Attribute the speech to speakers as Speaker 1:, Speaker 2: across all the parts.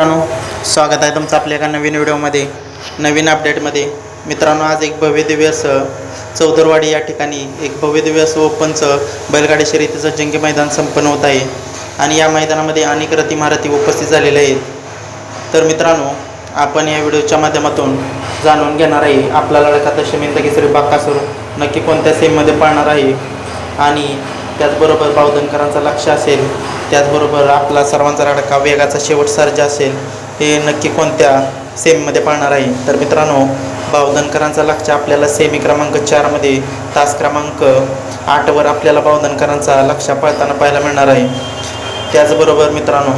Speaker 1: मित्रांनो स्वागत आहे तुमचं आपल्या एका नवीन व्हिडिओमध्ये नवीन अपडेटमध्ये मित्रांनो आज एक भव्य दिव्य असं चौदरवाडी या ठिकाणी एक भव्य दिव्य असं ओपनचं बैलगाडी शर्यतीचं जंगी मैदान संपन्न होत आहे. आणि या मैदानामध्ये अनेक रथी महारथी उपस्थित झालेले आहेत. तर मित्रांनो आपण या व्हिडिओच्या माध्यमातून जाणून घेणार आहे आपला लढका दशमिंत केसरी बाकासूर नक्की कोणत्या सेममध्ये पाळणार आहे. आणि त्याचबरोबर बावधनकरांचा लक्ष असेल त्याचबरोबर आपला सर्वांचा लढका वेगाचा शेवट सर्जा असेल हे नक्की कोणत्या सेममध्ये पाळणार आहे? तर मित्रांनो बावधनकरांचा लक्ष आपल्याला सेमी क्रमांक चारमध्ये तास क्रमांक आठवर आपल्याला बावधनकरांचा लक्ष पळताना पाहायला मिळणार आहे. त्याचबरोबर मित्रांनो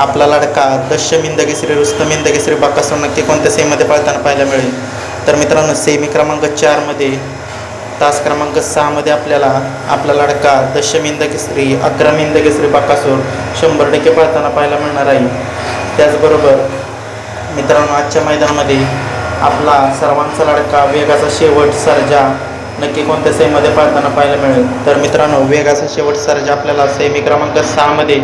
Speaker 1: आपला लडका दशमिंद श्री रुस्तमिंद केसरी बाकासूर नक्की कोणत्या सेममध्ये पळताना पाहायला मिळेल? तर मित्रांनो सेमी क्रमांक चारमध्ये तास क्रमांक सहामध्ये आपल्याला आपला लडका दशमिंद केसरी अकरामिंद केसरी बाकासूर शंभर टक्के पाळताना पाहायला मिळणार आहे. त्याचबरोबर मित्रांनो आजच्या मैदानामध्ये आपला सर्वांचा लडका वेगाचा शेवट सर्जा नक्की कोणत्या सेममध्ये पाळताना पाहायला मिळेल. तर मित्रांनो वेगाचा शेवट सर्ज आपल्याला सेमी क्रमांक सहामध्ये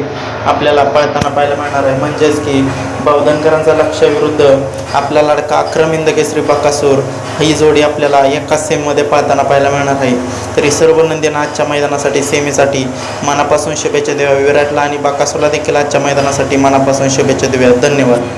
Speaker 1: आपल्याला पाळताना पाहायला मिळणार आहे. म्हणजेच की बावधनकरांचा लक्षविरुद्ध आपला लडका अक्रमिंद केसरी बकासूर ही जोडी आपल्याला एकाच सेममध्ये पाळताना पाहायला मिळणार आहे. तरी सर्व नंदीनं आजच्या मैदानासाठी सेमीसाठी मनापासून शुभेच्छा द्याव्या. विराटला आणि बाकासूरला देखील आजच्या मैदानासाठी मनापासून शुभेच्छा देऊया धन्यवाद.